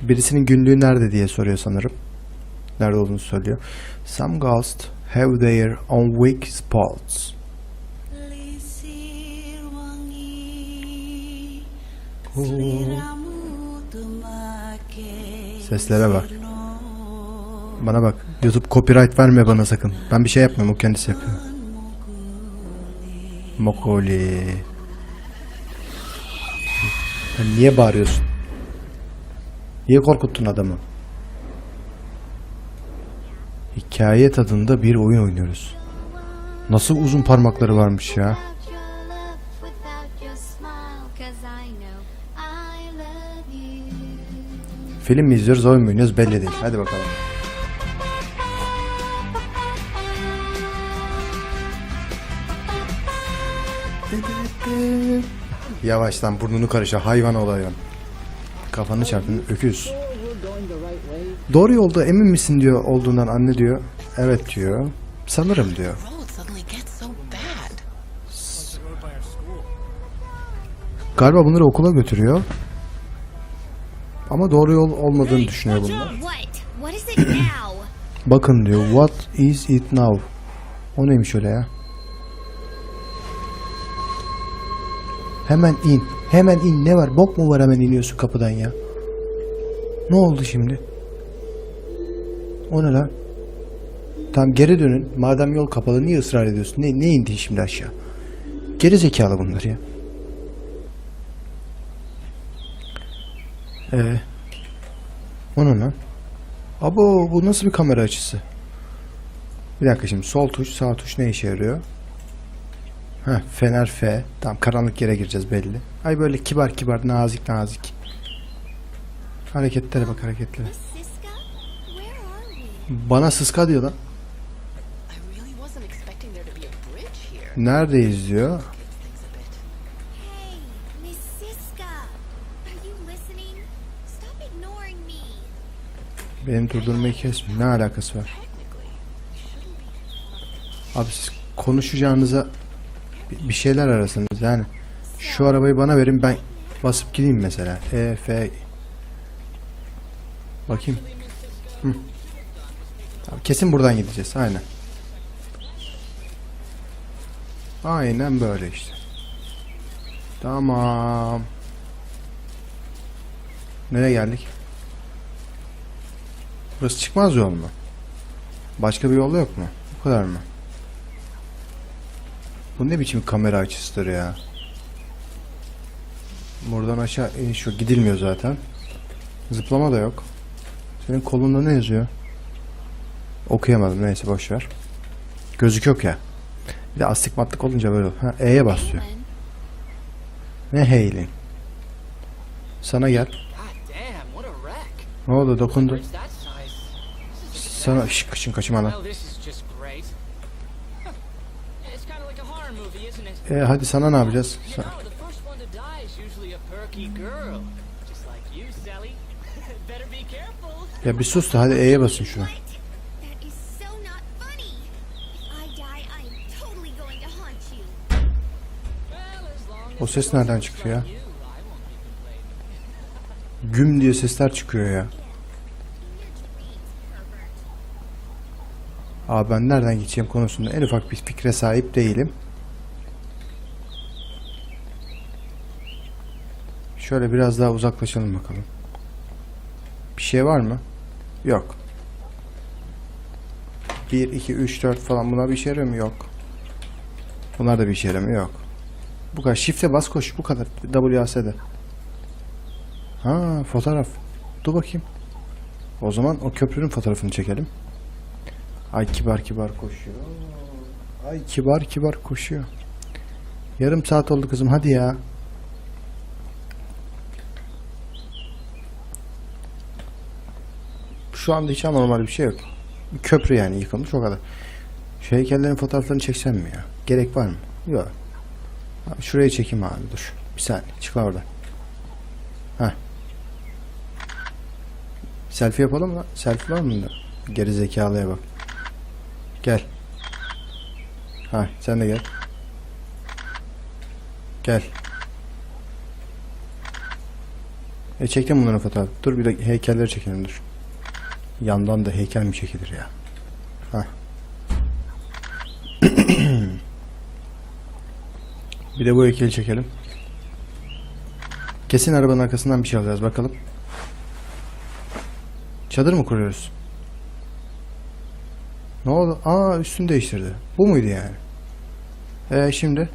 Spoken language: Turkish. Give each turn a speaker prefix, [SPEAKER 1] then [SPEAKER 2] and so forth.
[SPEAKER 1] Birisinin günlüğü nerede diye soruyor sanırım. Nerede olduğunu söylüyor. Some ghosts have their own weak spots. Seslere bak. Bana bak. YouTube copyright verme bana sakın. Ben bir şey yapmıyorum. O kendisi yapıyor. Mokoli. Niye bağırıyorsun? Niye korkuttun adamı? Hikaye tadında bir oyun oynuyoruz. Nasıl uzun parmakları varmış ya. Film mi izliyoruz, oyun mu oynuyoruz belli değil. Hadi bakalım. Yavaştan burnunu karışa hayvan olayım. Kafanı çarpın öküz. Doğru yolda emin misin diyor olduğundan anne diyor. Evet diyor. Sanırım diyor. Galiba bunları okula götürüyor. Ama doğru yol olmadığını düşünüyor bunlar. Bakın diyor. What is it now? O neymiş öyle ya? Hemen in. Hemen in. Ne var? Bok mu var hemen iniyorsun kapıdan ya? Ne oldu şimdi? O ne lan? Tamam geri dönün. Madem yol kapalı niye ısrar ediyorsun? Ne, ne indin şimdi aşağı? Geri zekalı bunlar ya. Ee, o ne lan? Abo bu nasıl bir kamera açısı? Bir dakika şimdi sol tuş sağ tuş ne işe yarıyor? Heh, fener F. Tamam karanlık yere gireceğiz belli. Ay böyle kibar kibar nazik nazik. Hareketlere bak hareketlere. Bana sıska diyor lan. Neredeyiz diyor. Benim durdurmayı kesmiyor. Ne alakası var? Abi siz konuşacağınıza bir- şeyler arasınız yani. Şu arabayı bana verin ben basıp gideyim mesela. E, F. Bakayım. Hı. Kesin buradan gideceğiz. Aynen. Aynen böyle işte. Tamam. Nereye geldik? Burası çıkmaz yol mu? Başka bir yol yok mu? Bu kadar mı? Bu ne biçim kamera açısıdır ya? Buradan aşağı iniş yok. Gidilmiyor zaten. Zıplama da yok. Senin kolunda ne yazıyor? Okuyamadım. Neyse boş ver. Gözük yok ya. Bir de astigmatlık olunca böyle. Ha, E'ye basıyor. Ne hailing? Sana gel. Ne oldu dokundu. Sana şş, kaçın kaçın lan. E, hadi sana ne yapacağız? Sa-. Ya bir sus da hadi E'ye basın şuna. O ses nereden çıkıyor ya? Güm diye sesler çıkıyor ya. Abi ben nereden gideceğim konusunda en ufak bir fikre sahip değilim. Şöyle biraz daha uzaklaşalım bakalım. Bir şey var mı? Yok. 1, 2, 3, 4 falan bunlar bir işe yarıyor mu? Yok. Bunlar da bir işe yaramıyor. Yok. Bu kadar. Shift'e bas koş. Bu kadar. WAS'de. Ha fotoğraf. Dur bakayım. O zaman o köprünün fotoğrafını çekelim. Ay kibar kibar koşuyor. Ay kibar kibar koşuyor. Yarım saat oldu kızım hadi ya. Şu anda hiç anormal bir şey yok. Köprü yani yıkılmış o kadar. Şu heykellerin fotoğraflarını çeksem mi ya? Gerek var mı? Yok. Abi şurayı çekeyim abi dur. Bir saniye çık lan oradan. Heh. Selfie yapalım mı? Selfie var mı? Geri zekalıya bak. Gel. Ha, sen de gel. Gel. E çektim bunların fotoğraf. Dur bir de heykelleri çekelim dur. Yandan da heykel mi çekilir ya? Hah. bir de bu heykeli çekelim. Kesin arabanın arkasından bir şey alacağız bakalım. Çadır mı kuruyoruz? Ne oldu? Aa üstünü değiştirdi. Bu muydu yani? E şimdi?